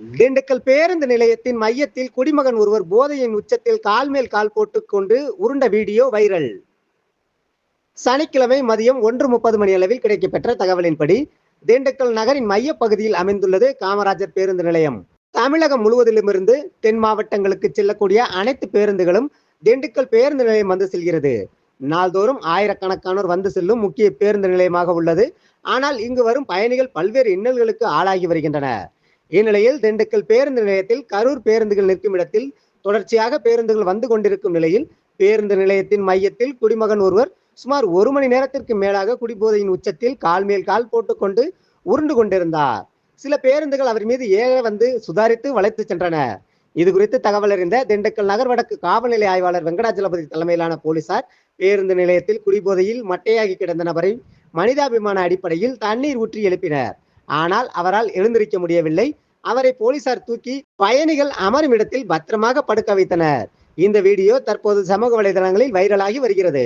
திண்டுக்கல் பேருந்து நிலையத்தின் மையத்தில் குடிமகன் ஒருவர் போதையின் உச்சத்தில் கால் மேல் கால் போட்டுக்கொண்டு உருண்ட வீடியோ வைரல். சனிக்கிழமை மதியம் ஒன்று முப்பது மணி அளவில் கிடைக்கப்பெற்ற தகவலின்படி திண்டுக்கல் நகரின் மையப்பகுதியில் அமைந்துள்ளது காமராஜர் பேருந்து நிலையம். தமிழகம் முழுவதிலுமிருந்து தென் மாவட்டங்களுக்கு செல்லக்கூடிய அனைத்து பேருந்துகளும் திண்டுக்கல் பேருந்து நிலையம் வந்து செல்கிறது. நாள்தோறும் ஆயிரக்கணக்கானோர் வந்து செல்லும் முக்கிய பேருந்து நிலையமாக உள்ளது. ஆனால் இங்கு வரும் பயணிகள் பல்வேறு இன்னல்களுக்கு ஆளாகி வருகின்றனர். இந்நிலையில் திண்டுக்கல் பேருந்து நிலையத்தில் கரூர் பேருந்துகள் நிற்கும் இடத்தில் தொடர்ச்சியாக பேருந்துகள் வந்து கொண்டிருக்கும் நிலையில் பேருந்து நிலையத்தின் மையத்தில் குடிமகன் ஒருவர் சுமார் ஒரு மணி நேரத்திற்கு மேலாக குடிபோதையின் உச்சத்தில் கால் மேல் கால் போட்டுக்கொண்டு உருண்டு கொண்டிருந்தார். சில பேருந்துகள் அவர் மீது ஏற வந்து சுதாரித்து வளைத்து சென்றன. இது குறித்து தகவல் அறிந்த திண்டுக்கல் நகர் வடக்கு காவல்நிலை ஆய்வாளர் வெங்கடாஜலபதி தலைமையிலான போலீசார் பேருந்து நிலையத்தில் குடிபோதையில் மட்டையாகி கிடந்த நபரை மனிதாபிமான அடிப்படையில் தண்ணீர் ஊற்றி எழுப்பினர். ஆனால் அவரால் எழுந்திருக்க முடியவில்லை. அவரை போலீசார் தூக்கி பயணிகள் அமரும் இடத்தில் பத்திரமாக படுக்க வைத்தனர். இந்த வீடியோ தற்போது சமூக வலைதளங்களில் வைரலாகி வருகிறது.